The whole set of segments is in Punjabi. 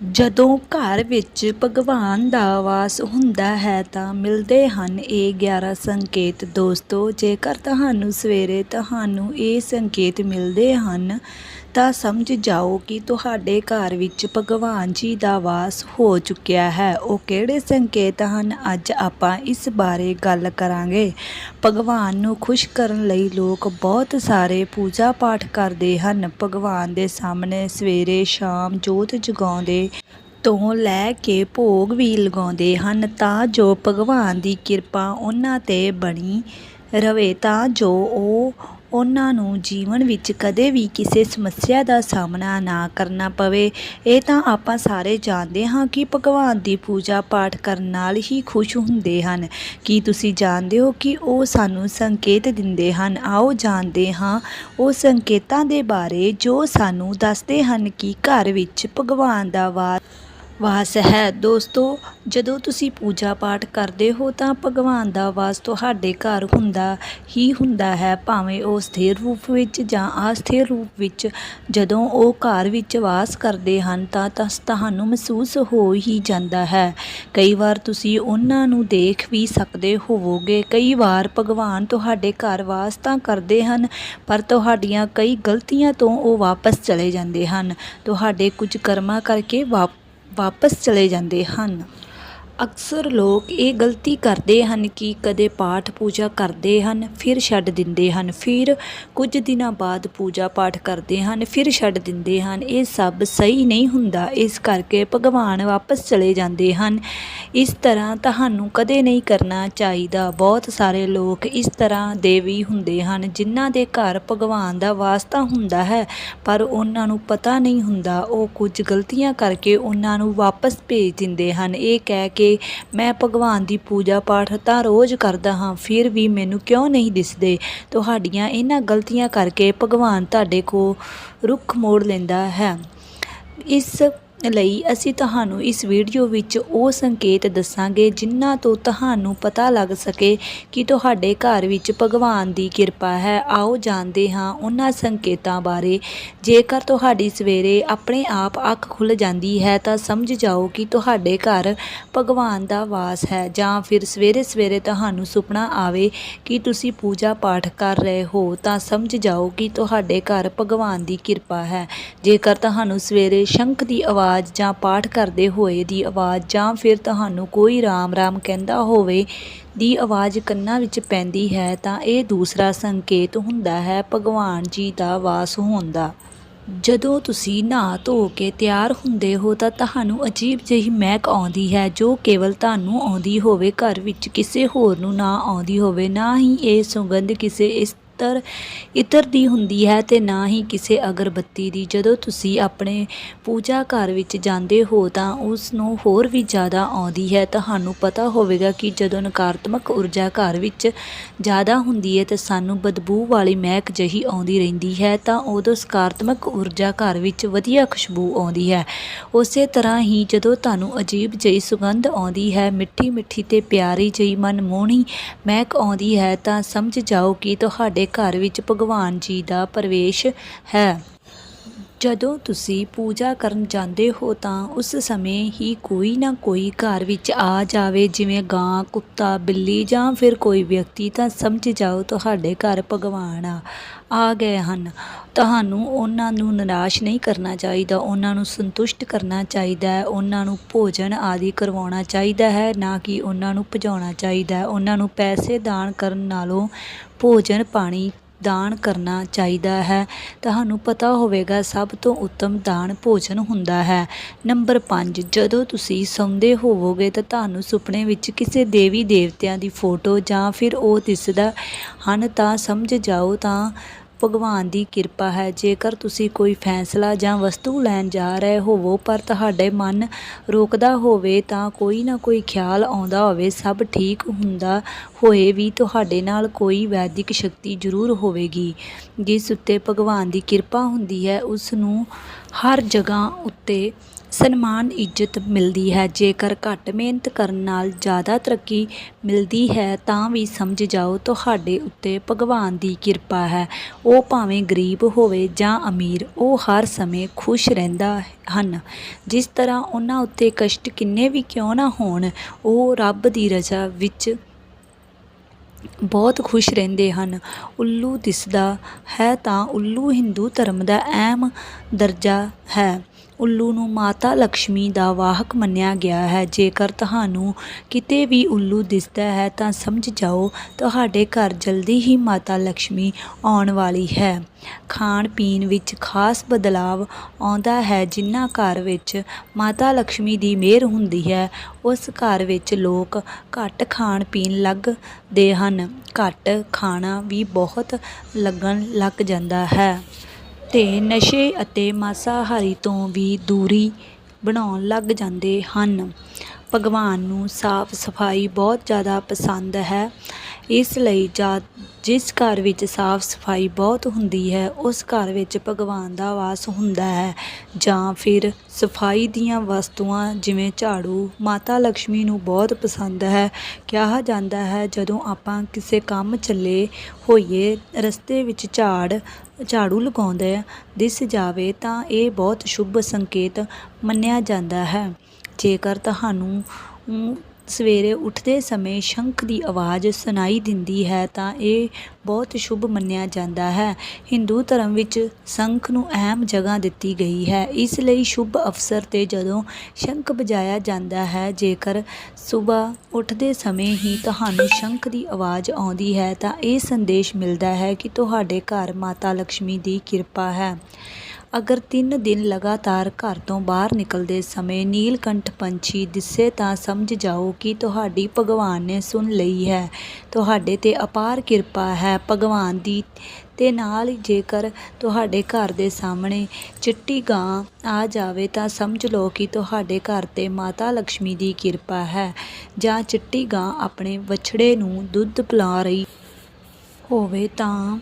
ਜਦੋਂ ਘਰ ਵਿੱਚ ਭਗਵਾਨ ਦਾ ਵਾਸ ਹੁੰਦਾ ਹੈ ਤਾਂ ਮਿਲਦੇ ਹਨ ਇਹ 11 ਸੰਕੇਤ। ਦੋਸਤੋ, ਜੇਕਰ ਤੁਹਾਨੂੰ ਸਵੇਰੇ ਤੁਹਾਨੂੰ ਇਹ ਸੰਕੇਤ ਮਿਲਦੇ ਹਨ ਤਾਂ ਸਮਝ ਜਾਓ ਕਿ ਤੁਹਾਡੇ ਘਰ ਵਿੱਚ ਭਗਵਾਨ ਜੀ ਦਾ ਵਾਸ ਹੋ ਚੁੱਕਿਆ ਹੈ। ਉਹ ਕਿਹੜੇ ਸੰਕੇਤ ਹਨ? ਅੱਜ ਆਪਾਂ ਇਸ ਬਾਰੇ ਗੱਲ ਕਰਾਂਗੇ। ਭਗਵਾਨ ਨੂੰ ਖੁਸ਼ ਕਰਨ ਲਈ ਲੋਕ ਬਹੁਤ ਸਾਰੇ ਪੂਜਾ ਪਾਠ ਕਰਦੇ ਹਨ। ਭਗਵਾਨ ਦੇ ਸਾਹਮਣੇ ਸਵੇਰੇ, ਸ਼ਾਮ ਜੋਤ ਜਗਾਉਂਦੇ ਤੋਂ ਲੈ ਕੇ ਭੋਗ ਵੀ ਲਗਾਉਂਦੇ ਹਨ। ਤਾਂ ਜੋ ਭਗਵਾਨ ਦੀ ਕਿਰਪਾ ਉਹਨਾਂ ਤੇ ਬਣੀ ਰਵੇ ਤਾਂ ਜੋ ਉਹ ਉਹਨਾਂ ਨੂੰ ਜੀਵਨ ਵਿੱਚ ਕਦੇ ਵੀ ਕਿਸੇ ਸਮੱਸਿਆ ਦਾ ਸਾਹਮਣਾ ਨਾ ਕਰਨਾ ਪਵੇ। ਇਹ ਤਾਂ ਆਪਾਂ ਸਾਰੇ ਜਾਣਦੇ ਹਾਂ ਕਿ ਭਗਵਾਨ ਦੀ ਪੂਜਾ ਪਾਠ ਕਰਨ ਨਾਲ ਹੀ ਖੁਸ਼ ਹੁੰਦੇ ਹਨ। ਕੀ ਤੁਸੀਂ ਜਾਣਦੇ ਹੋ ਕਿ ਉਹ ਸਾਨੂੰ ਸੰਕੇਤ ਦਿੰਦੇ ਹਨ? ਆਓ ਜਾਣਦੇ ਹਾਂ ਉਹ ਸੰਕੇਤਾਂ ਦੇ ਬਾਰੇ ਜੋ ਸਾਨੂੰ ਦੱਸਦੇ ਹਨ ਕਿ ਘਰ ਵਿੱਚ ਭਗਵਾਨ ਦਾ ਵਾਸ ਵਾਸ ਹੈ। ਦੋਸਤੋ, ਜਦੋਂ ਤੁਸੀਂ ਪੂਜਾ ਪਾਠ ਕਰਦੇ ਹੋ ਤਾਂ ਭਗਵਾਨ ਦਾ ਵਾਸ ਤੁਹਾਡੇ ਘਰ ਹੁੰਦਾ ਹੀ ਹੁੰਦਾ ਹੈ, ਭਾਵੇਂ ਉਹ ਸਥਿਰ ਰੂਪ ਵਿੱਚ ਜਾਂ ਅਸਥਿਰ ਰੂਪ ਵਿੱਚ। ਜਦੋਂ ਉਹ ਘਰ ਵਿੱਚ ਵਾਸ ਕਰਦੇ ਹਨ ਤਾਂ ਤੁਹਾਨੂੰ ਮਹਿਸੂਸ ਹੋ ਹੀ ਜਾਂਦਾ ਹੈ। ਕਈ ਵਾਰ ਤੁਸੀਂ ਉਹਨਾਂ ਨੂੰ ਦੇਖ ਵੀ ਸਕਦੇ ਹੋਵੋਗੇ। ਕਈ ਵਾਰ ਭਗਵਾਨ ਤੁਹਾਡੇ ਘਰ ਵਾਸ ਤਾਂ ਕਰਦੇ ਹਨ, ਪਰ ਤੁਹਾਡੀਆਂ ਕਈ ਗਲਤੀਆਂ ਤੋਂ ਉਹ ਵਾਪਸ ਚਲੇ ਜਾਂਦੇ ਹਨ। ਤੁਹਾਡੇ ਕੁਝ ਕਰਮਾਂ ਕਰਕੇ ਵਾਪ ਵਾਪਸ ਚਲੇ ਜਾਂਦੇ ਹਨ। ਅਕਸਰ ਲੋਕ ਇਹ ਗਲਤੀ ਕਰਦੇ ਹਨ ਕਿ ਕਦੇ ਪਾਠ ਪੂਜਾ ਕਰਦੇ ਹਨ, ਫਿਰ ਛੱਡ ਦਿੰਦੇ ਹਨ, ਫਿਰ ਕੁਝ ਦਿਨਾਂ ਬਾਅਦ ਪੂਜਾ ਪਾਠ ਕਰਦੇ ਹਨ, ਫਿਰ ਛੱਡ ਦਿੰਦੇ ਹਨ। ਇਹ ਸਭ ਸਹੀ ਨਹੀਂ ਹੁੰਦਾ, ਇਸ ਕਰਕੇ ਭਗਵਾਨ ਵਾਪਸ ਚਲੇ ਜਾਂਦੇ ਹਨ। ਇਸ ਤਰ੍ਹਾਂ ਤੁਹਾਨੂੰ ਕਦੇ ਨਹੀਂ ਕਰਨਾ ਚਾਹੀਦਾ। ਬਹੁਤ ਸਾਰੇ ਲੋਕ ਇਸ ਤਰ੍ਹਾਂ ਦੇ ਵੀ ਹੁੰਦੇ ਹਨ, ਜਿਨ੍ਹਾਂ ਦੇ ਘਰ ਭਗਵਾਨ ਦਾ ਵਾਸਤਾ ਹੁੰਦਾ ਹੈ, ਪਰ ਉਹਨਾਂ ਨੂੰ ਪਤਾ ਨਹੀਂ ਹੁੰਦਾ। ਉਹ ਕੁਝ ਗਲਤੀਆਂ ਕਰਕੇ ਉਹਨਾਂ ਨੂੰ ਵਾਪਸ ਭੇਜ ਦਿੰਦੇ ਹਨ। ਇਹ ਕਹਿ ਕੇ ਮੈਂ ਭਗਵਾਨ ਦੀ ਪੂਜਾ ਪਾਠ ਤਾਂ ਰੋਜ਼ ਕਰਦਾ ਹਾਂ, ਫਿਰ ਵੀ ਮੈਨੂੰ ਕਿਉਂ ਨਹੀਂ ਦਿਸਦੇ? ਤੁਹਾਡੀਆਂ ਇਹਨਾਂ ਗਲਤੀਆਂ ਕਰਕੇ ਭਗਵਾਨ ਤੁਹਾਡੇ ਕੋ ਰੁੱਖ ਮੋੜ ਲੈਂਦਾ ਹੈ। ਇਸ ਲਈ ਅਸੀਂ ਤੁਹਾਨੂੰ ਇਸ ਵੀਡੀਓ ਵਿੱਚ ਉਹ ਸੰਕੇਤ ਦੱਸਾਂਗੇ ਜਿਨ੍ਹਾਂ ਤੋਂ ਤੁਹਾਨੂੰ ਪਤਾ ਲੱਗ ਸਕੇ ਕਿ ਤੁਹਾਡੇ ਘਰ ਵਿੱਚ ਭਗਵਾਨ ਦੀ ਕਿਰਪਾ ਹੈ। ਆਓ ਜਾਣਦੇ ਹਾਂ ਉਹਨਾਂ ਸੰਕੇਤਾਂ ਬਾਰੇ। ਜੇਕਰ ਤੁਹਾਡੀ ਸਵੇਰੇ ਆਪਣੇ ਆਪ ਅੱਖ ਖੁੱਲ ਜਾਂਦੀ ਹੈ ਤਾਂ ਸਮਝ ਜਾਓ ਕਿ ਤੁਹਾਡੇ ਘਰ ਭਗਵਾਨ ਦਾ ਵਾਸ ਹੈ ਜਾਂ ਫਿਰ ਸਵੇਰੇ ਸਵੇਰੇ ਤੁਹਾਨੂੰ ਸੁਪਨਾ ਆਵੇ ਕਿ ਤੁਸੀਂ ਪੂਜਾ ਪਾਠ ਕਰ ਰਹੇ ਹੋ ਤਾਂ ਸਮਝ ਜਾਓ ਕਿ ਤੁਹਾਡੇ ਘਰ ਭਗਵਾਨ ਦੀ ਕਿਰਪਾ ਹੈ। ਜੇਕਰ ਤੁਹਾਨੂੰ ਸਵੇਰੇ ਸ਼ੰਖ ਦੀ ਆਵਾਜ਼ ਜਾਂ ਪਾਠ ਕਰਦੇ ਹੋਏ ਦੀ ਆਵਾਜ਼ ਜਾਂ ਫਿਰ ਤੁਹਾਨੂੰ ਕੋਈ ਰਾਮ ਰਾਮ ਕਹਿੰਦਾ ਹੋਵੇ ਦੀ ਆਵਾਜ਼ ਕੰਨਾਂ ਵਿੱਚ ਪੈਂਦੀ ਹੈ ਤਾਂ ਇਹ ਦੂਸਰਾ ਸੰਕੇਤ ਹੁੰਦਾ ਹੈ, ਭਗਵਾਨ ਜੀ ਦਾ ਵਾਸ ਹੋਣ ਦਾ ਜਦੋਂ ਤੁਸੀਂ ਨਹਾ ਧੋ ਕੇ ਤਿਆਰ ਹੁੰਦੇ ਹੋ ਤਾਂ ਤੁਹਾਨੂੰ ਅਜੀਬ ਜਿਹੀ ਮਹਿਕ ਆਉਂਦੀ ਹੈ ਜੋ ਕੇਵਲ ਤੁਹਾਨੂੰ ਆਉਂਦੀ ਹੋਵੇ, ਘਰ ਵਿੱਚ ਕਿਸੇ ਹੋਰ ਨੂੰ ਨਾ ਆਉਂਦੀ ਹੋਵੇ, ਨਾ ਹੀ ਇਹ ਸੁਗੰਧ ਕਿਸੇ ਇਸ ਇਤਰ ਇਤਰ ਦੀ ਹੁੰਦੀ ਹੈ ਤੇ ਨਾ ਹੀ ਕਿਸੇ ਅਗਰਬੱਤੀ ਦੀ। ਜਦੋਂ ਤੁਸੀਂ ਆਪਣੇ ਪੂਜਾ ਘਰ ਵਿੱਚ ਜਾਂਦੇ ਹੋ ਤਾਂ ਉਸ ਨੂੰ ਹੋਰ ਵੀ ਜ਼ਿਆਦਾ ਆਉਂਦੀ ਹੈ। ਤੁਹਾਨੂੰ ਪਤਾ ਹੋਵੇਗਾ ਕਿ ਜਦੋਂ ਨਕਾਰਾਤਮਕ ਊਰਜਾ ਘਰ ਵਿੱਚ ਜ਼ਿਆਦਾ ਹੁੰਦੀ ਹੈ ਤੇ ਸਾਨੂੰ ਬਦਬੂ ਵਾਲੀ ਮਹਿਕ ਜਹੀ ਆਉਂਦੀ ਰਹਿੰਦੀ ਹੈ, ਤਾਂ ਉਦੋਂ ਸਕਾਰਾਤਮਕ ਊਰਜਾ ਘਰ ਵਿੱਚ ਵਧੀਆ ਖੁਸ਼ਬੂ ਆਉਂਦੀ ਹੈ। ਉਸੇ ਤਰ੍ਹਾਂ ਹੀ ਜਦੋਂ ਤੁਹਾਨੂੰ ਅਜੀਬ ਜਿਹੀ ਸੁਗੰਧ ਆਉਂਦੀ ਹੈ ਮਿੱਠੀ ਮਿੱਠੀ ਤੇ ਪਿਆਰੀ ਜਿਹੀ ਮਨਮੋਹਣੀ ਮਹਿਕ ਆਉਂਦੀ ਹੈ, ਤਾਂ ਸਮਝ ਜਾਓ ਕਿ ਤੁਹਾਡੇ ਘਰ ਵਿੱਚ ਭਗਵਾਨ ਜੀ ਦਾ ਪ੍ਰਵੇਸ਼ ਹੈ। ਜਦੋਂ ਤੁਸੀਂ ਪੂਜਾ ਕਰਨ ਜਾਂਦੇ ਹੋ ਤਾਂ ਉਸ ਸਮੇਂ ਹੀ ਕੋਈ ਨਾ ਕੋਈ ਘਰ ਵਿੱਚ ਆ ਜਾਵੇ, ਜਿਵੇਂ ਗਾਂ, ਕੁੱਤਾ, ਬਿੱਲੀ ਜਾਂ ਫਿਰ ਕੋਈ ਵਿਅਕਤੀ, ਤਾਂ ਸਮਝ ਜਾਓ ਤੁਹਾਡੇ ਘਰ ਭਗਵਾਨ ਆ ਆ ਗਏ ਹਨ। ਤੁਹਾਨੂੰ ਉਹਨਾਂ ਨੂੰ ਨਿਰਾਸ਼ ਨਹੀਂ ਕਰਨਾ ਚਾਹੀਦਾ, ਉਹਨਾਂ ਨੂੰ ਸੰਤੁਸ਼ਟ ਕਰਨਾ ਚਾਹੀਦਾ ਹੈ ਉਹਨਾਂ ਨੂੰ ਭੋਜਨ ਆਦਿ ਕਰਵਾਉਣਾ ਚਾਹੀਦਾ ਹੈ, ਨਾ ਕਿ ਉਹਨਾਂ ਨੂੰ ਭਜਾਉਣਾ ਚਾਹੀਦਾ ਹੈ। ਉਹਨਾਂ ਨੂੰ ਪੈਸੇ ਦਾਨ ਕਰਨ ਨਾਲੋਂ ਭੋਜਨ ਪਾਣੀ ਦਾਨ ਕਰਨਾ ਚਾਹੀਦਾ ਹੈ। ਤੁਹਾਨੂੰ ਪਤਾ ਹੋਵੇਗਾ, ਸਭ ਤੋਂ ਉੱਤਮ ਦਾਨ ਭੋਜਨ ਹੁੰਦਾ ਹੈ। ਨੰਬਰ 5 ਜਦੋਂ ਤੁਸੀਂ ਸੌਂਦੇ ਹੋਵੋਗੇ ਤਾਂ ਤੁਹਾਨੂੰ ਸੁਪਨੇ ਵਿੱਚ ਕਿਸੇ ਦੇਵੀ ਦੇਵਤਿਆਂ ਦੀ ਫੋਟੋ ਜਾਂ ਫਿਰ ਉਹ ਦਿਸਦਾ ਹਨ ਤਾਂ ਸਮਝ ਜਾਓ ਤਾਂ ਭਗਵਾਨ ਦੀ ਕਿਰਪਾ ਹੈ। ਜੇਕਰ ਤੁਸੀਂ ਕੋਈ ਫੈਸਲਾ ਜਾਂ ਵਸਤੂ ਲੈਣ ਜਾ ਰਹੇ ਹੋਵੋ, ਪਰ ਤੁਹਾਡੇ ਮਨ ਰੋਕਦਾ ਹੋਵੇ, ਤਾਂ ਕੋਈ ਨਾ ਕੋਈ ਖਿਆਲ ਆਉਂਦਾ ਹੋਵੇ, ਸਭ ਠੀਕ ਹੁੰਦਾ ਹੋਏ ਵੀ ਤੁਹਾਡੇ ਨਾਲ ਕੋਈ ਵੈਦਿਕ ਸ਼ਕਤੀ ਜ਼ਰੂਰ ਹੋਵੇਗੀ। ਜਿਸ ਉੱਤੇ ਭਗਵਾਨ ਦੀ ਕਿਰਪਾ ਹੁੰਦੀ ਹੈ, ਉਸ ਨੂੰ ਹਰ ਜਗ੍ਹਾ ਉੱਤੇ ਸਨਮਾਨ, ਇੱਜ਼ਤ ਮਿਲਦੀ ਹੈ। ਜੇਕਰ ਘੱਟ ਮਿਹਨਤ ਕਰਨ ਨਾਲ ਜ਼ਿਆਦਾ ਤਰੱਕੀ ਮਿਲਦੀ ਹੈ, ਤਾਂ ਵੀ ਸਮਝ ਜਾਓ, ਤੁਹਾਡੇ ਉੱਤੇ ਭਗਵਾਨ ਦੀ ਕਿਰਪਾ ਹੈ। ਉਹ ਭਾਵੇਂ ਗਰੀਬ ਹੋਵੇ ਜਾਂ ਅਮੀਰ, ਉਹ ਹਰ ਸਮੇਂ ਖੁਸ਼ ਰਹਿੰਦਾ ਹਨ। ਜਿਸ ਤਰ੍ਹਾਂ ਉਹਨਾਂ ਉੱਤੇ ਕਸ਼ਟ ਕਿੰਨੇ ਵੀ ਕਿਉਂ ਨਾ ਹੋਣ, ਉਹ ਰੱਬ ਦੀ ਰਜ਼ਾ ਵਿੱਚ ਬਹੁਤ ਖੁਸ਼ ਰਹਿੰਦੇ ਹਨ। ਉੱਲੂ ਦਿਸਦਾ ਹੈ ਤਾਂ ਉੱਲੂ ਹਿੰਦੂ ਧਰਮ ਦਾ ਅਹਿਮ ਦਰਜਾ ਹੈ। ਉੱਲੂ ਨੂੰ ਮਾਤਾ ਲక్ష్ਮੀ ਦਾ ਵਾਹਕ ਮੰਨਿਆ ਗਿਆ ਹੈ। ਜੇਕਰ ਤੁਹਾਨੂੰ ਕਿਤੇ ਵੀ ਉੱਲੂ ਦਿਸਦਾ ਹੈ ਤਾਂ ਸਮਝ ਜਾਓ, ਤੁਹਾਡੇ ਘਰ ਜਲਦੀ ਹੀ ਮਾਤਾ ਲక్ష్ਮੀ ਆਉਣ ਵਾਲੀ ਹੈ। ਖਾਣ ਪੀਣ ਵਿੱਚ ਖਾਸ ਬਦਲਾਵ ਆਉਂਦਾ ਹੈ। ਜਿੰਨਾ ਘਰ ਵਿੱਚ ਮਾਤਾ ਲక్ష్ਮੀ ਦੀ ਮਿਹਰ ਹੁੰਦੀ ਹੈ, ਉਸ ਘਰ ਵਿੱਚ ਲੋਕ ਘੱਟ ਖਾਣ ਪੀਣ ਲੱਗਦੇ ਹਨ। ਘੱਟ ਖਾਣਾ ਵੀ ਬਹੁਤ ਲੱਗਣ ਲੱਗ ਜਾਂਦਾ ਹੈ। ਤੇ ਨਸ਼ੇ ਅਤੇ ਮਾਸਾਹਾਰੀ ਤੋਂ ਵੀ ਦੂਰੀ ਬਣਾਉਣ ਲੱਗ ਜਾਂਦੇ ਹਨ। ਭਗਵਾਨ ਨੂੰ ਸਾਫ਼ ਸਫ਼ਾਈ ਬਹੁਤ ਜ਼ਿਆਦਾ ਪਸੰਦ ਹੈ। ਇਸ ਲਈ ਜਾ ਜਿਸ ਘਰ ਵਿੱਚ ਸਾਫ਼ ਸਫ਼ਾਈ ਬਹੁਤ ਹੁੰਦੀ ਹੈ, ਉਸ ਘਰ ਵਿੱਚ ਭਗਵਾਨ ਦਾ ਵਾਸ ਹੁੰਦਾ ਹੈ। ਜਾਂ ਫਿਰ ਸਫ਼ਾਈ ਦੀਆਂ ਵਸਤੂਆਂ ਜਿਵੇਂ ਝਾੜੂ, ਮਾਤਾ ਲక్ష్ਮੀ ਨੂੰ ਬਹੁਤ ਪਸੰਦ ਹੈ। ਕਿਹਾ ਜਾਂਦਾ ਹੈ, ਜਦੋਂ ਆਪਾਂ ਕਿਸੇ ਕੰਮ ਚੱਲੇ ਹੋਈਏ, ਰਸਤੇ ਵਿੱਚ ਝਾੜ, ਝਾੜੂ ਲਗਾਉਂਦੇ ਦਿਸ ਜਾਵੇ ਤਾਂ ਇਹ ਬਹੁਤ ਸ਼ੁਭ ਸੰਕੇਤ ਮੰਨਿਆ ਜਾਂਦਾ ਹੈ। ਜੇਕਰ ਤੁਹਾਨੂੰ ਸਵੇਰੇ ਉੱਠਦੇ ਸਮੇਂ ਸ਼ੰਖ ਦੀ ਆਵਾਜ਼ ਸੁਣਾਈ ਦਿੰਦੀ ਹੈ ਤਾਂ ਇਹ ਬਹੁਤ ਸ਼ੁਭ ਮੰਨਿਆ ਜਾਂਦਾ ਹੈ। ਹਿੰਦੂ ਧਰਮ ਵਿੱਚ ਸ਼ੰਖ ਨੂੰ ਅਹਿਮ ਜਗ੍ਹਾ ਦਿੱਤੀ ਗਈ ਹੈ। ਇਸ ਲਈ ਸ਼ੁਭ ਅਵਸਰ 'ਤੇ ਜਦੋਂ ਸ਼ੰਖ ਵਜਾਇਆ ਜਾਂਦਾ ਹੈ, ਜੇਕਰ ਸਵੇਰ ਉੱਠਦੇ ਸਮੇਂ ਹੀ ਤੁਹਾਨੂੰ ਸ਼ੰਖ ਦੀ ਆਵਾਜ਼ ਆਉਂਦੀ ਹੈ ਤਾਂ ਇਹ ਸੰਦੇਸ਼ ਮਿਲਦਾ ਹੈ ਕਿ ਤੁਹਾਡੇ ਘਰ ਮਾਤਾ ਲక్ష్ਮੀ ਦੀ ਕਿਰਪਾ ਹੈ। ਅਗਰ ਤਿੰਨ ਦਿਨ ਲਗਾਤਾਰ ਘਰ ਤੋਂ ਬਾਹਰ ਨਿਕਲਦੇ ਸਮੇਂ ਨੀਲਕੰਠ ਪੰਛੀ ਦਿਸੇ ਤਾਂ ਸਮਝ ਜਾਓ ਕਿ ਤੁਹਾਡੀ ਭਗਵਾਨ ਨੇ ਸੁਣ ਲਈ ਹੈ। ਤੁਹਾਡੇ ਤੇ ਅਪਾਰ ਕਿਰਪਾ ਹੈ ਭਗਵਾਨ ਦੀ। ਤੇ ਨਾਲ ਹੀ ਜੇਕਰ ਤੁਹਾਡੇ ਘਰ ਦੇ ਸਾਹਮਣੇ ਚਿੱਟੀ ਗਾਂ ਆ ਜਾਵੇ ਤਾਂ ਸਮਝ ਲਓ ਕਿ ਤੁਹਾਡੇ ਘਰ ਤੇ ਮਾਤਾ ਲక్ష్ਮੀ ਦੀ ਕਿਰਪਾ ਹੈ। ਜਾਂ ਚਿੱਟੀ ਗਾਂ ਆਪਣੇ ਵਛੜੇ ਨੂੰ ਦੁੱਧ ਪਿਲਾ ਰਹੀ ਹੋਵੇ ਤਾਂ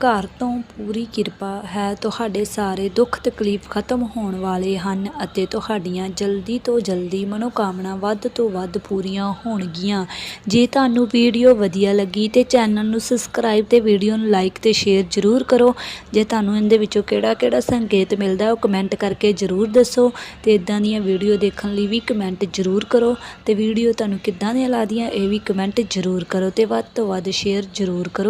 ਘਰ ਤੋਂ ਪੂਰੀ ਕਿਰਪਾ ਹੈ। ਤੁਹਾਡੇ ਸਾਰੇ ਦੁੱਖ ਤਕਲੀਫ ਖਤਮ ਹੋਣ ਵਾਲੇ ਹਨ ਅਤੇ ਤੁਹਾਡੀਆਂ ਜਲਦੀ ਤੋਂ ਜਲਦੀ ਮਨੋਕਾਮਨਾ ਵੱਧ ਤੋਂ ਵੱਧ ਪੂਰੀਆਂ ਹੋਣਗੀਆਂ। ਜੇ ਤੁਹਾਨੂੰ ਵੀਡੀਓ ਵਧੀਆ ਲੱਗੀ ਤੇ ਚੈਨਲ ਨੂੰ ਸਬਸਕ੍ਰਾਈਬ ਤੇ ਵੀਡੀਓ ਨੂੰ ਲਾਈਕ ਤੇ ਸ਼ੇਅਰ ਜ਼ਰੂਰ ਕਰੋ। ਜੇ ਤੁਹਾਨੂੰ ਇਹਦੇ ਵਿੱਚੋਂ ਕਿਹੜਾ ਕਿਹੜਾ ਸੰਕੇਤ ਮਿਲਦਾ ਉਹ ਕਮੈਂਟ ਕਰਕੇ ਜ਼ਰੂਰ ਦੱਸੋ ਤੇ ਇਦਾਂ ਦੀਆਂ ਵੀਡੀਓ ਦੇਖਣ ਲਈ ਵੀ ਕਮੈਂਟ ਜ਼ਰੂਰ ਕਰੋ ਤੇ ਵੀਡੀਓ ਤੁਹਾਨੂੰ ਕਿੱਦਾਂ ਦੀਆਂ ਲੱਗਦੀਆਂ ਇਹ ਵੀ ਕਮੈਂਟ ਜ਼ਰੂਰ ਕਰੋ ਤੇ ਵੱਧ ਤੋਂ ਵੱਧ ਸ਼ੇਅਰ ਜ਼ਰੂਰ ਕਰੋ।